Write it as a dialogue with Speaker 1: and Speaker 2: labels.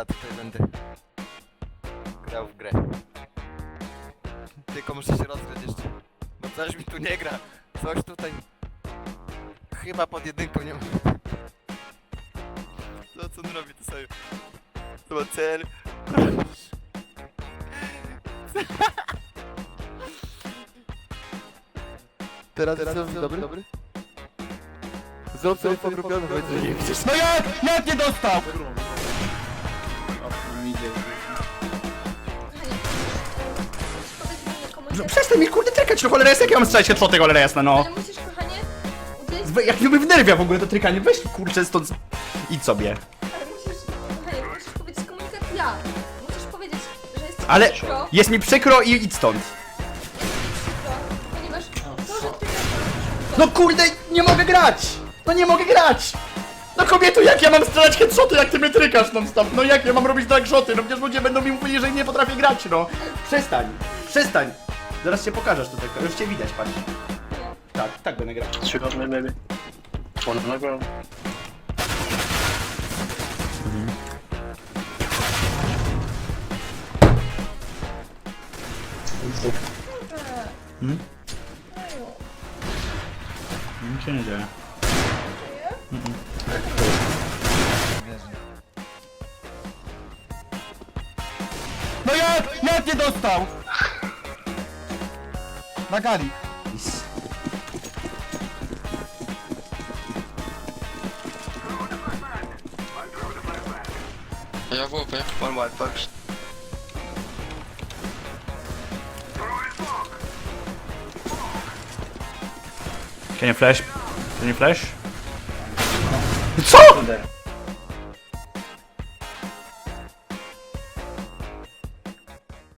Speaker 1: Ja tutaj będę grał w grę. Tylko muszę się rozgrzać jeszcze. Bo coś mi tu nie gra. Coś tutaj... Chyba pod jedynką nie ma. Co, co on robi to sobie? To ma cel. Teraz, teraz jestem dobry? dobry? Zrób sobie pogrupiony, powiedz, że nie widzisz.
Speaker 2: No jak? Jak nie dostał? Przestań mi kurde trykać, no cholera jest, jak ja mam strzelać headshoty, cholera jasna, no.
Speaker 3: Ale musisz, kochanie, uderzyć,
Speaker 2: We- Jak mnie wnerwia w ogóle to trykanie, weź kurczę stąd idź sobie.
Speaker 3: ale musisz, kochanie, musisz powiedzieć komunikat ja. Musisz powiedzieć, że jest ci
Speaker 2: Ale
Speaker 3: przykro,
Speaker 2: jest mi przykro i idź stąd.
Speaker 3: przykro, ponieważ to, że ty
Speaker 2: No kurde, nie mogę grać! No nie mogę grać! No kobieto, jak ja mam strzelać headshoty, jak ty mnie trykasz non stop? No jak ja mam robić tak shoty? No przecież ludzie będą mi mówili, że nie potrafię grać, no. Przestań, przestań. Zaraz cię pokażesz tutaj, już cię widać, patrz. Tak, tak będę grał.
Speaker 4: Up me, maybe. One on the ground.
Speaker 2: Hmm? Nic się nie dzieje. No jak? Jak nie dostał? Na gali.
Speaker 5: Ja w łopie.
Speaker 1: Er One white box.
Speaker 2: Can you flash? Can you flash? Co?